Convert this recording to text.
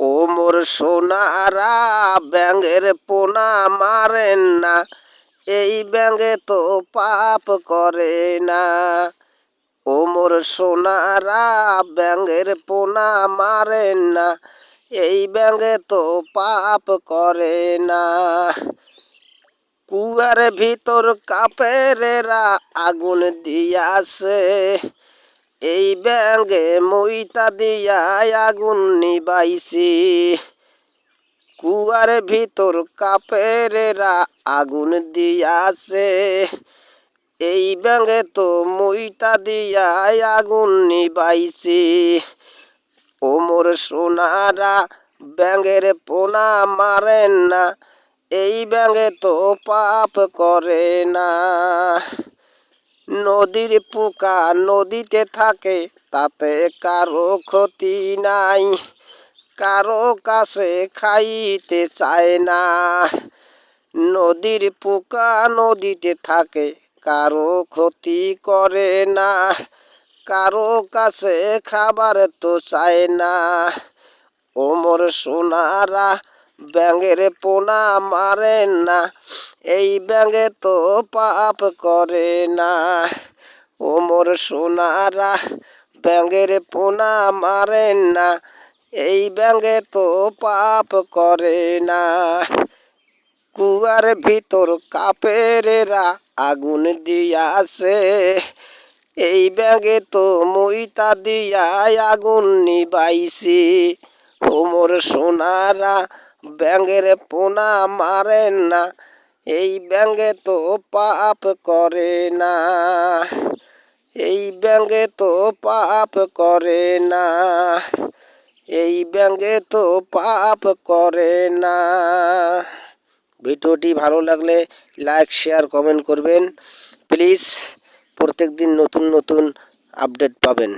ও মোর সোনারা ব্যাঙের পোনা মারেন না, এই ব্যাঙে তো পাপ করে না। ও মোর সোনারা ব্যাঙের পোনা মারেন না, এই ব্যাঙে তো পাপ করে না। কুয়ার ভিতর কাপেরেরা আগুন দিয়াছে এই ব্যাঙে মইতা দিয়া আগুন নিবাইছি। কুয়ার ভিতর কাপেরেরা আগুন দিয়াছে। এই ব্যাঙ্গে তো মইতা দিয়া আগুন নিবাইছি। ও মোর সোনারা ব্যাঙের পোনা মারেন না, এই ব্যাঙে তো পাপ করে না। নদীর পোকা নদীতে থাকে, তাতে কারও ক্ষতি নাই। কারও কাছে খাইতে চায় না। নদীর পোকা নদীতে থাকে, কারও ক্ষতি করে না। কারও কাছে খাবার তো চায় না। ওমর সোনারা ব্যাঙের পোনা মারেন না, এই ব্যাঙে তো পাপ করে না। ওমর সোনারা ব্যাঙের পোনা মারেন না, এই ব্যাঙে তো পাপ করে না। কুয়ার ভিতর কাপেরেরা আগুন দিয়াছে, এই ব্যাগে তো মুইতা দিয়া আগুন নিবাইছি। ওমর সোনারা ব্যাঙের পোনা মারেন না, এই ব্যাঙে তো পাপ করে না। এই ব্যাঙে তো পাপ করে না, এই ব্যাঙে তো পাপ করে না। ভিডিওটি ভালো লাগলে লাইক, শেয়ার, কমেন্ট করবেন। প্লিজ প্রত্যেক দিন নতুন নতুন আপডেট পাবেন।